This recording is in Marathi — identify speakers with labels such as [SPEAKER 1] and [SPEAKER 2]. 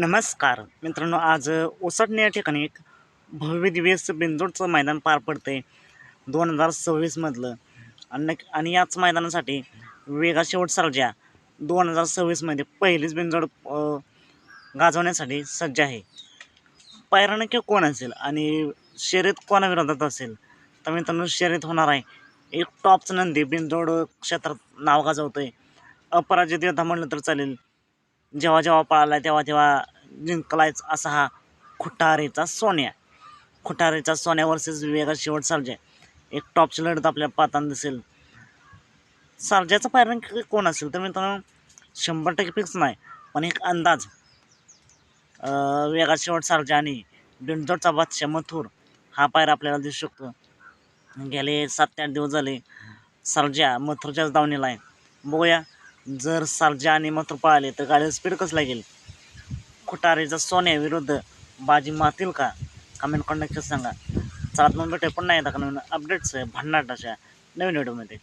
[SPEAKER 1] नमस्कार. मित्रांनो आज ओसटणे या ठिकाणी एक भव्य दिव्य बिंदोडचं मैदान पार पडते दोन हजार सव्वीसमधलं आणि आणि याच मैदानासाठी वेगा शेवट सर्जा दोन हजार सव्वीसमध्ये पहिलीच बिंदोड गाजवण्यासाठी सज्ज आहे. पायरा नक्की कोण असेल आणि शर्यत कोणाविरोधात असेल तर मित्रांनो शर्यत होणार आहे. एक टॉपचं नंदी बिंदोड क्षेत्रात नाव गाजवतं आहे अपराजित योद्धा म्हणलं तर चालेल. जेव्हा जेव्हा पळाला तेव्हा तेव्हा जिंकलायच असा हा खुटारेचा सोन्या. खुटारेचा सोन्या वर्सेस वेगा शेवट सर्जा एक टॉपची लढत आपल्या पाताना दिसेल. सारजाचा पायरन कोण असेल? तर मित्रांनो शंभर टक्के फिक्स नाही पण एक अंदाज. वेगा शेवट सारजा आणि बिंदोडचा बादशाह मथुर हा पायर आपल्याला दिसू शकतो. गेले सात ते आठ दिवस झाले सारजा मथुरच्याच दावणीला आहे. बघूया जर सर्जा आणि मथुर पळाले तर गाडीला स्पीड कसं लागेल खुटारेचा सोन्या विरुद्ध बाजी मारतील का? कमेंट करून नक्कीच सांगा. चला मग भेटे पण नाही का नवीन अपडेट्स आहे. भन्नाटाच्या नवीन व्हिडिओमध्ये